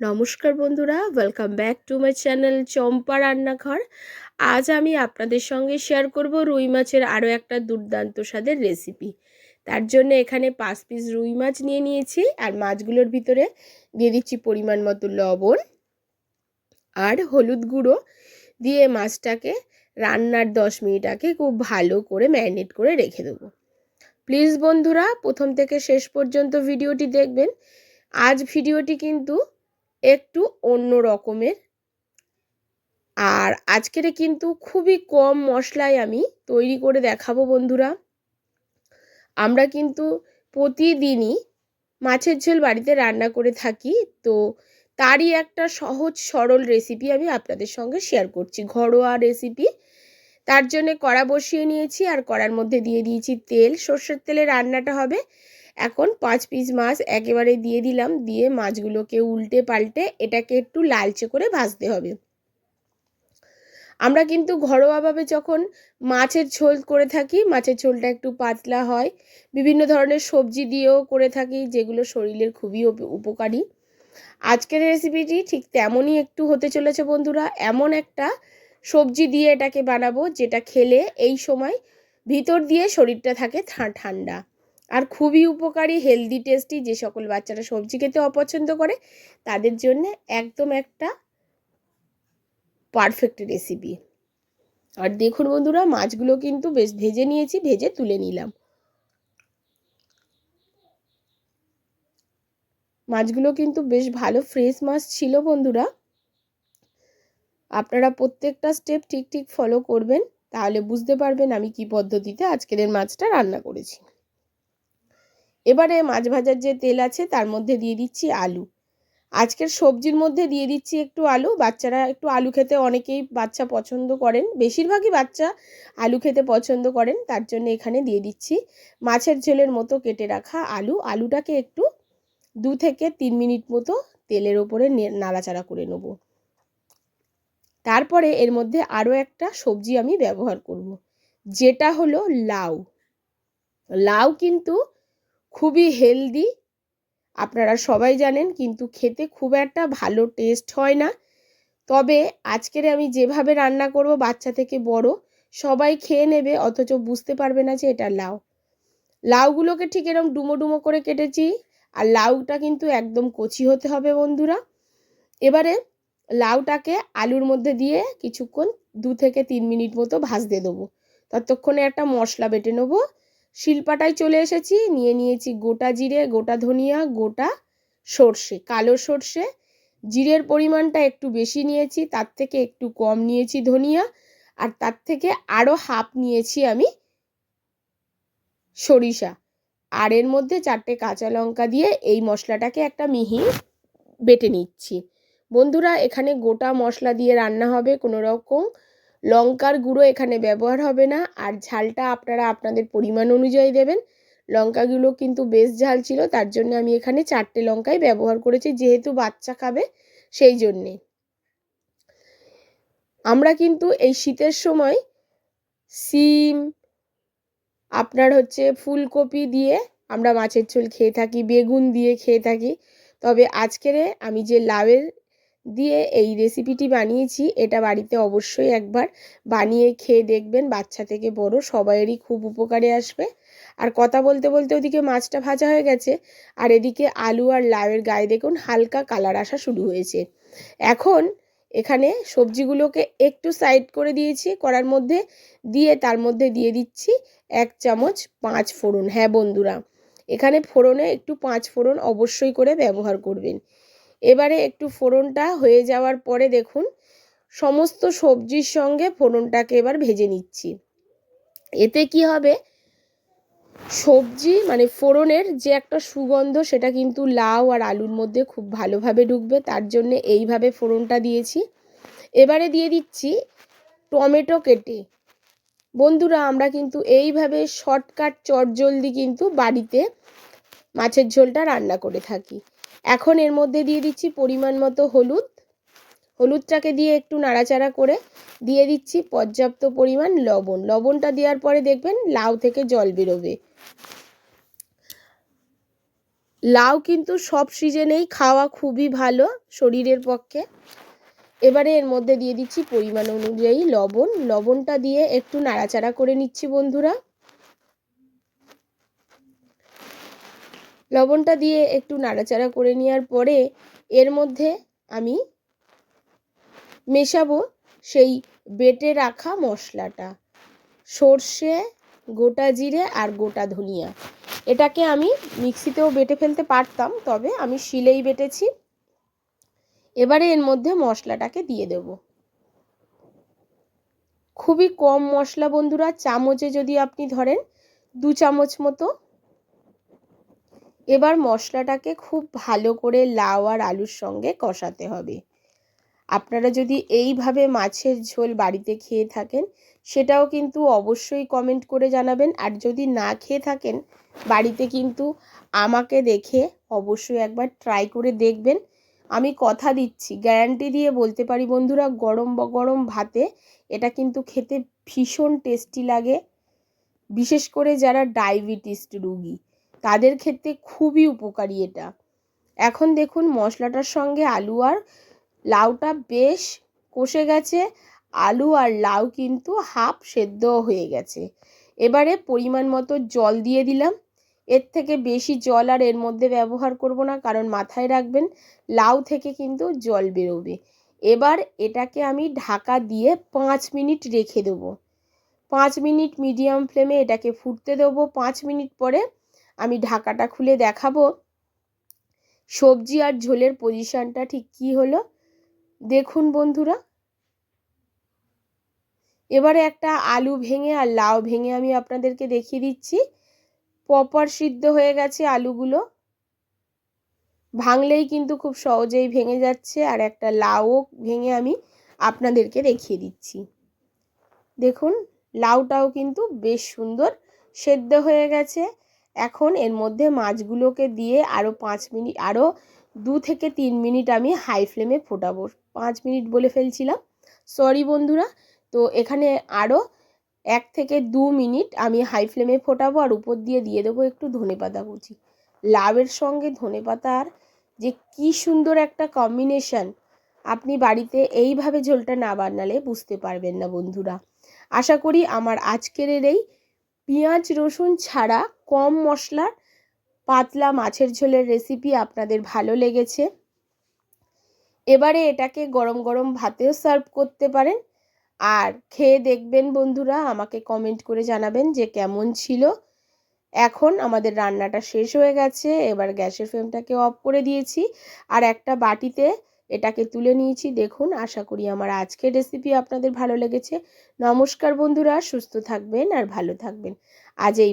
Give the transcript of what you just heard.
নমস্কার বন্ধুরা welcome back to my channel Champa রান্নাঘর। আজ আমি আপনাদের সঙ্গে শেয়ার করব রুই মাছের আরও একটা দুর্দান্ত স্বাদের রেসিপি তার জন্য এখানে পাঁচ পিস রুই মাছ নিয়ে নিয়েছি, আর মাছগুলোর ভিতরে দিয়ে দিচ্ছি পরিমাণ মতো লবণ আর হলুদ গুঁড়ো। দিয়ে মাছটাকে রান্নার দশ মিনিট আগে খুব ভালো করে ম্যারিনেট করে রেখে দেবো। প্লিজ বন্ধুরা, প্রথম থেকে শেষ পর্যন্ত ভিডিওটি দেখবেন। আজ ভিডিওটি কিন্তু একটু অন্য রকমের। আর আজকের কিন্তু খুবই কম মশলায় আমি তৈরি করে দেখাবো বন্ধুরা। আমরা কিন্তু প্রতিদিনই মাছের ঝোল বাড়িতে রান্না করে থাকি, তো তারই একটা সহজ সরল রেসিপি আমি আপনাদের সঙ্গে শেয়ার করছি। ঘরোয়া রেসিপি তার জন্য কড়া বসিয়ে নিয়েছি আর কড়ার মধ্যে দিয়ে দিয়েছি তেল। সর্ষের তেলে রান্নাটা হবে। এখন পাঁচ পিস মাছ একেবারে দিয়ে দিলাম, দিয়ে মাছগুলোকে উল্টে পাল্টে এটাকে একটু লালচে করে ভাজতে হবে। আমরা কিন্তু ঘরোয়াভাবে যখন মাছের ঝোল করে থাকি, মাছের ঝোলটা একটু পাতলা হয়, বিভিন্ন ধরনের সবজি দিয়েও করে থাকি, যেগুলো শরীরের খুবই উপকারী। আজকের রেসিপিটি ঠিক তেমনই একটু হতে চলেছে বন্ধুরা, এমন একটা সবজি দিয়ে এটাকে বানাবো, যেটা খেলে এই সময় ভিতর দিয়ে শরীরটা থাকে ঠান্ডা। আর খুবই উপকারী হেলদি টেস্টি যে সকল বাচ্চারা সবজি খেতে অপছন্দ করে, তাদের জন্য একদম একটা পারফেক্ট রেসিপি আর দেখুন বন্ধুরা, মাছগুলো কিন্তু বেশ ভেজে নিয়েছি, ভেজে তুলে নিলাম। মাছগুলো কিন্তু বেশ ভালো ফ্রেশ মাছ ছিল বন্ধুরা। আপনারা প্রত্যেকটা স্টেপ ঠিক ঠিক ফলো করবেন, তাহলে বুঝতে পারবেন আমি কি পদ্ধতিতে আজকের মাছটা রান্না করেছি। এবারে মাছ ভাজার যে তেল আছে তার মধ্যে দিয়ে দিচ্ছি আলু। আজকের সবজির মধ্যে দিয়ে দিচ্ছি একটু আলু। বাচ্চারা একটু আলু খেতে অনেকেই বাচ্চা পছন্দ করেন। বেশিরভাগই বাচ্চা আলু খেতে পছন্দ করেন। তার জন্য এখানে দিয়ে দিচ্ছি মাছের ঝোলের মতো কেটে রাখা আলু। আলুটাকে একটু দু থেকে তিন মিনিট মতো তেলের ওপরে নাড়াচাড়া করে নেব। তারপরে এর মধ্যে আরও একটা সবজি আমি ব্যবহার করব। যেটা হলো লাউ। লাউ কিন্তু খুবই হেলদি আপনারা সবাই জানেন, কিন্তু খেতে খুব একটা ভালো টেস্ট হয় না। তবে আজকের আমি যেভাবে রান্না করব, বাচ্চা থেকে বড়, সবাই খেয়ে নেবে, অথচ বুঝতে পারবে না যে এটা লাউ। লাউগুলোকে ঠিক এরকম ডুমো ডুমো করে কেটেছি, আর লাউটা কিন্তু একদম কচি হতে হবে বন্ধুরা। এবারে লাউটাকে আলুর মধ্যে দিয়ে কিছুক্ষণ দু থেকে তিন মিনিট মতো ভাজতে দেবো। ততক্ষণে একটা মশলা বেটে নেব শিলপাটায় চলে এসেছি। নিয়ে নিয়েছি গোটা জিরে, গোটা ধনিয়া, গোটা সর্ষে, কালো সর্ষে। জিরের পরিমাণটা একটু বেশি নিয়েছি, তার থেকে একটু কম নিয়েছি ধনিয়া। আর তার থেকে আরও হাফ নিয়েছি আমি সরিষা। আর এর মধ্যে চারটে কাঁচা লঙ্কা দিয়ে এই মশলাটাকে একটা মিহি বেটে নিচ্ছি। বন্ধুরা, এখানে গোটা মশলা দিয়ে রান্না হবে কোনো রকম লঙ্কার গুঁড়ো এখানে ব্যবহার হবে না। আর ঝালটা আপনারা আপনাদের পরিমাণ অনুযায়ী দেবেন। লঙ্কাগুলো কিন্তু বেশ ঝাল ছিল, তার জন্য আমি এখানে চারটে লঙ্কাই ব্যবহার করেছি, যেহেতু বাচ্চা খাবে সেই জন্যে। আমরা কিন্তু এই শীতের সময় সিম, আপনার হচ্ছে ফুলকপি দিয়ে আমরা মাছের ঝোল খেয়ে থাকি, বেগুন দিয়ে খেয়ে থাকি। তবে আজকেরে আমি যে লাউয়ের দিয়ে এই রেসিপিটি বানিয়েছি। এটা বাড়িতে অবশ্যই একবার বানিয়ে খেয়ে দেখবেন, বাচ্চা থেকে বড় সবাইয়েরই খুব উপকারে আসবে। আর কথা বলতে বলতে ওদিকে মাছটা ভাজা হয়ে গেছে। আর এদিকে আলু আর লাউয়ের গায়ে দেখুন হালকা কালার আসা শুরু হয়েছে। এখন এখানে সবজিগুলোকে একটু সাইড করে দিয়েছি করার মধ্যে। দিয়ে তার মধ্যে দিয়ে দিচ্ছি এক চামচ পাঁচ ফোড়ন। হ্যাঁ বন্ধুরা, এখানে ফোড়নে একটু পাঁচ ফোড়ন অবশ্যই করে ব্যবহার করবেন। এবারে একটু ফোড়নটা হয়ে যাওয়ার পরে দেখুন, সমস্ত সবজির সঙ্গে ফোড়নটাকে এবার ভেজে নিচ্ছি। এতে কি হবে? সবজি মানে ফোড়নের যে একটা সুগন্ধ সেটা কিন্তু লাউ আর আলুর মধ্যে খুব ভালোভাবে ঢুকবে, তার জন্য এইভাবে ফোড়নটা দিয়েছি। এবারে দিয়ে দিচ্ছি টমেটো কেটে। বন্ধুরা, আমরা কিন্তু এইভাবে শর্টকাট চটজলদি কিন্তু বাড়িতে মাছের ঝোলটা রান্না করে থাকি। এখন এর মধ্যে দিয়ে দিচ্ছি পরিমাণ মতো হলুদ। হলুদটাকে দিয়ে একটু নাড়াচাড়া করে দিয়ে দিচ্ছি পর্যাপ্ত পরিমাণ লবণ। লবণটা দেওয়ার পরে দেখবেন লাউ থেকে জল বেরোবে। লাউ কিন্তু সব সিজনেই খাওয়া খুবই ভালো শরীরের পক্ষে। এবারে এর মধ্যে দিয়ে দিচ্ছি পরিমাণ অনুযায়ী লবণ। লবণটা দিয়ে একটু নাড়াচাড়া করে নিচ্ছি বন্ধুরা। লবণটা দিয়ে একটু নাড়াচাড়া করে নেওয়ার পরে এর মধ্যে আমি মেশাবো সেই বেটে রাখা মশলাটা। সর্ষে, গোটা জিরে আর গোটা ধনিয়া। এটাকে আমি মিক্সিতেও বেটে ফেলতে পারতাম, তবে আমি শিলেই বেটেছি। এবারে এর মধ্যে মশলাটাকে দিয়ে দেব। খুবই কম মশলা বন্ধুরা, চামচে যদি আপনি ধরেন দু চামচ মতো এবার মশলাটাকে খুব ভালো করে লাউ আর আলুর সঙ্গে কষাতে হবে। আপনারা যদি এইভাবে মাছের ঝোল বাড়িতে খেয়ে থাকেন, সেটাও কিন্তু অবশ্যই কমেন্ট করে জানাবেন। আর যদি না খেয়ে থাকেন, বাড়িতে কিন্তু আমাকে দেখে অবশ্যই একবার ট্রাই করে দেখবেন। আমি কথা দিচ্ছি গ্যারান্টি দিয়ে বলতে পারি, বন্ধুরা, গরম গরম ভাতে এটা কিন্তু খেতে ভীষণ টেস্টি লাগে। বিশেষ করে যারা ডায়াবেটিস রুগী। তাদের ক্ষেত্রে খুবই উপকারী এটা। এখন দেখুন মশলাটার সঙ্গে আলু আর লাউটা বেশ কষে গেছে। আলু আর লাউ কিন্তু হাফ সেদ্ধ হয়ে গেছে। এবারে পরিমাণ মতো জল দিয়ে দিলাম। এর থেকে বেশি জল আর এর মধ্যে ব্যবহার করব না, কারণ মাথায় রাখবেন লাউ থেকে কিন্তু জল বেরোবে। এবার এটাকে আমি ঢাকা দিয়ে পাঁচ মিনিট রেখে দেবো। পাঁচ মিনিট মিডিয়াম ফ্লেমে এটাকে ফুটতে দেবো। পাঁচ মিনিট পরে আমি ঢাকাটা খুলে দেখাবো। সবজি আর ঝোলের পজিশানটা ঠিক কী হলো? দেখুন বন্ধুরা। এবারে একটা আলু ভেঙে আর লাউ ভেঙে আমি আপনাদেরকে দেখিয়ে দিচ্ছি। পপার সিদ্ধ হয়ে গেছে আলুগুলো। ভাঙলেই কিন্তু খুব সহজেই ভেঙে যাচ্ছে আর একটা লাউও ভেঙে আমি আপনাদেরকে দেখিয়ে দিচ্ছি। দেখুন, লাউটাও কিন্তু বেশ সুন্দর সেদ্ধ হয়ে গেছে। এখন এর মধ্যে মাছগুলোকে দিয়ে আরও পাঁচ মিনিট আরও দু থেকে তিন মিনিট আমি হাই ফ্লেমে ফোটাবো। পাঁচ মিনিট বলে ফেলছিলাম। সরি বন্ধুরা, তো এখানে আরও এক থেকে দু মিনিট আমি হাই ফ্লেমে ফোটাবো আর উপর দিয়ে দিয়ে দেবো একটু ধনে পাতা কুচি। লাভের সঙ্গে ধনে পাতার যে কি সুন্দর একটা কম্বিনেশান আপনি বাড়িতে এইভাবে ঝোলটা না বানালে বুঝতে পারবেন না বন্ধুরা। আশা করি আমার আজকের এই পেঁয়াজ রসুন ছাড়া কম মশলার পাতলা মাছের ঝোলের রেসিপি আপনাদের ভালো লেগেছে। এবারে এটাকে গরম গরম ভাতেও সার্ভ করতে পারেন। আর খেয়ে দেখবেন বন্ধুরা, আমাকে কমেন্ট করে জানাবেন যে কেমন ছিল। এখন আমাদের রান্নাটা শেষ হয়ে গেছে, এবার গ্যাসের ফ্লেমটাকে অফ করে দিয়েছি। আর একটা বাটিতে এটাকে তুলে নিয়েছি। দেখুন, আশা করি আমার আজকের রেসিপি আপনাদের ভালো লেগেছে। নমস্কার বন্ধুরা, সুস্থ থাকবেন আর ভালো থাকবেন। আজ এই